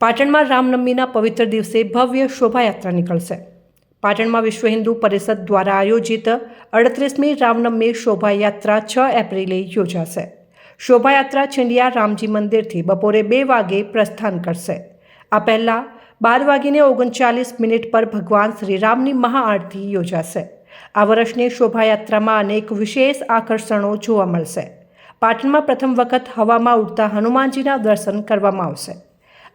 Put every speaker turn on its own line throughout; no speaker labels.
પાટણમાં રામનવમીના પવિત્ર દિવસે ભવ્ય શોભાયાત્રા નીકળશે. પાટણમાં વિશ્વ હિન્દુ પરિષદ દ્વારા આયોજિત અડત્રીસમી રામનવમી શોભાયાત્રા છ એપ્રિલે યોજાશે. શોભાયાત્રા છિંડિયા રામજી મંદિરથી બપોરે બે વાગે પ્રસ્થાન કરશે. આ પહેલાં બાર વાગીને ઓગણચાલીસ મિનિટ પર ભગવાન શ્રીરામની મહાઆરતી યોજાશે. આ વર્ષની શોભાયાત્રામાં અનેક વિશેષ આકર્ષણો જોવા મળશે. પાટણમાં પ્રથમ વખત હવામાં ઉડતા હનુમાનજીના દર્શન કરવામાં આવશે.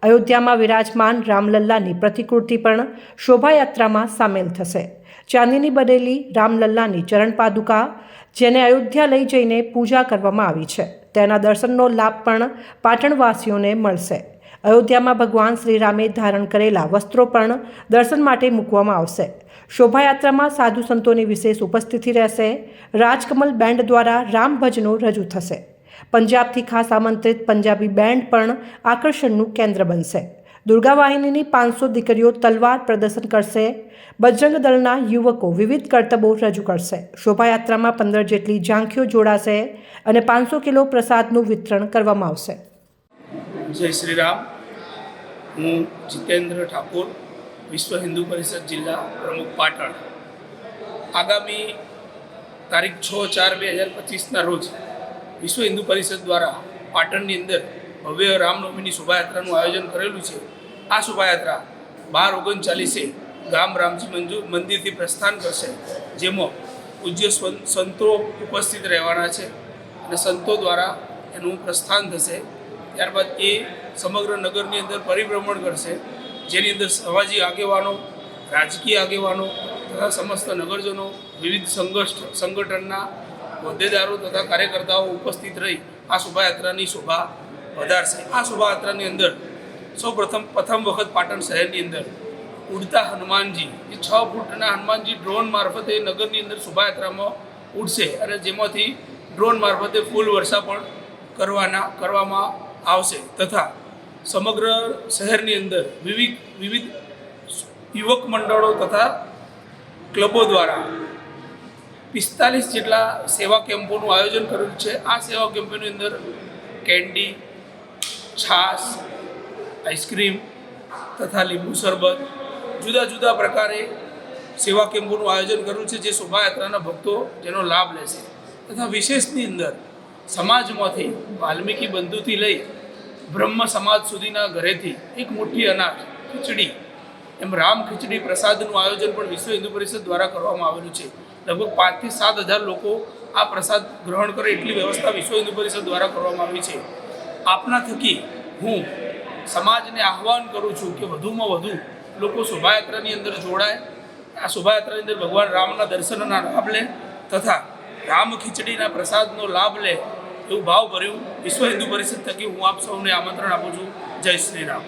અયોધ્યામાં વિરાજમાન રામલલ્લાની પ્રતિકૃતિ પણ શોભાયાત્રામાં સામેલ થશે. ચાંદીની બનેલી રામલલ્લાની ચરણ પાદુકા, જેને અયોધ્યા લઈ જઈને પૂજા કરવામાં આવી છે, તેના દર્શનનો લાભ પણ પાટણવાસીઓને મળશે. અયોધ્યામાં ભગવાન શ્રીરામે ધારણ કરેલા વસ્ત્રો પણ દર્શન માટે મૂકવામાં આવશે. શોભાયાત્રામાં સાધુ સંતોની વિશેષ ઉપસ્થિતિ રહેશે. રાજકમલ બેન્ડ દ્વારા રામ ભજનો રજૂ થશે. પંજાબથી ખાસ આમંત્રિત પંજાબી બેન્ડ પણ આકર્ષણનું કેન્દ્ર બનશે. દુર્ગા વાહિનીની પાંચસો દીકરીઓ તલવાર પ્રદર્શન કરશે. બજરંગ દળના યુવકો વિવિધ કરતબો રજૂ કરશે. શોભાયાત્રામાં પંદર જેટલી ઝાંખીઓ જોડાશે અને પાંચસો કિલો પ્રસાદનું વિતરણ કરવામાં આવશે.
જય શ્રી રામ હું જીતેન્દ્ર ઠાકોર, વિશ્વ હિન્દુ પરિષદ જિલ્લા પ્રમુખ પાટણ. આગામી તારીખ છ ચાર બે હજાર પચીસના રોજ વિશ્વ હિન્દુ પરિષદ દ્વારા પાટણની અંદર ભવ્ય રામનવમીની શોભાયાત્રાનું આયોજન કરેલું છે. આ શોભાયાત્રા બાર ઓગણચાલીસે ગામ રામજી મંજુ મંદિરથી પ્રસ્થાન કરશે, જેમાં પૂજ્ય સંતો ઉપસ્થિત રહેવાના છે અને સંતો દ્વારા એનું પ્રસ્થાન થશે. ત્યારબાદ એ સમગ્ર નગરની અંદર પરિભ્રમણ કરશે, જેની અંદર સામાજિક આગેવાનો, રાજકીય આગેવાનો તથા સમસ્ત નગરજનો વિવિધ સંઘર્ષ સંગઠનના હોદ્દેદારો તથા કાર્યકર્તાઓ ઉપસ્થિત રહી આ શોભાયાત્રાની શોભા વધારશે. આ શોભાયાત્રાની અંદર સૌપ્રથમ પ્રથમ વખત પાટણ શહેરની અંદર ઉડતા હનુમાનજી, એ છ ફૂટના હનુમાનજી ડ્રોન મારફતે નગરની અંદર શોભાયાત્રામાં ઉડશે અને જેમાંથી ડ્રોન મારફતે ફૂલ વર્ષા પણ કરવાના, કરવામાં આવશે. તથા સમગ્ર શહેરની અંદર વિવિધ વિવિધ યુવક મંડળો તથા ક્લબો દ્વારા પિસ્તાલીસ જેટલા સેવા કેમ્પોનું આયોજન કરેલું છે. આ સેવા કેમ્પોની અંદર કેન્ડી, છાશ, આઈસ્ક્રીમ તથા લીંબુ શરબત, જુદા જુદા પ્રકારે સેવા કેમ્પોનું આયોજન કર્યું છે જે શોભાયાત્રાના ભક્તો જેનો લાભ લેશે. તથા વિશેષની અંદર સમાજમાંથી વાલ્મીકી બંધુથી લઈ બ્રહ્મ સમાજ સુધીના ઘરેથી એક મોટી અનાજ, ખીચડી, એમ રામ ખીચડી પ્રસાદનું આયોજન પણ વિશ્વ હિન્દુ પરિષદ દ્વારા કરવામાં આવેલું છે. લગભગ પાંચથી સાત હજાર લોકો આ પ્રસાદ ગ્રહણ કરે એટલી વ્યવસ્થા વિશ્વ હિન્દુ પરિષદ દ્વારા કરવામાં આવી છે. આપના થકી હું સમાજને આહ્વાન કરું છું કે વધુમાં વધુ લોકો શોભાયાત્રાની અંદર જોડાય. આ શોભાયાત્રાની અંદર ભગવાન રામના દર્શનના લાભ લે તથા રામ ખીચડીના પ્રસાદનો લાભ લે એવું ભાવ ભર્યું વિશ્વ હિન્દુ પરિષદ થકી હું આપ સૌને આમંત્રણ આપું છું. જય શ્રી રામ.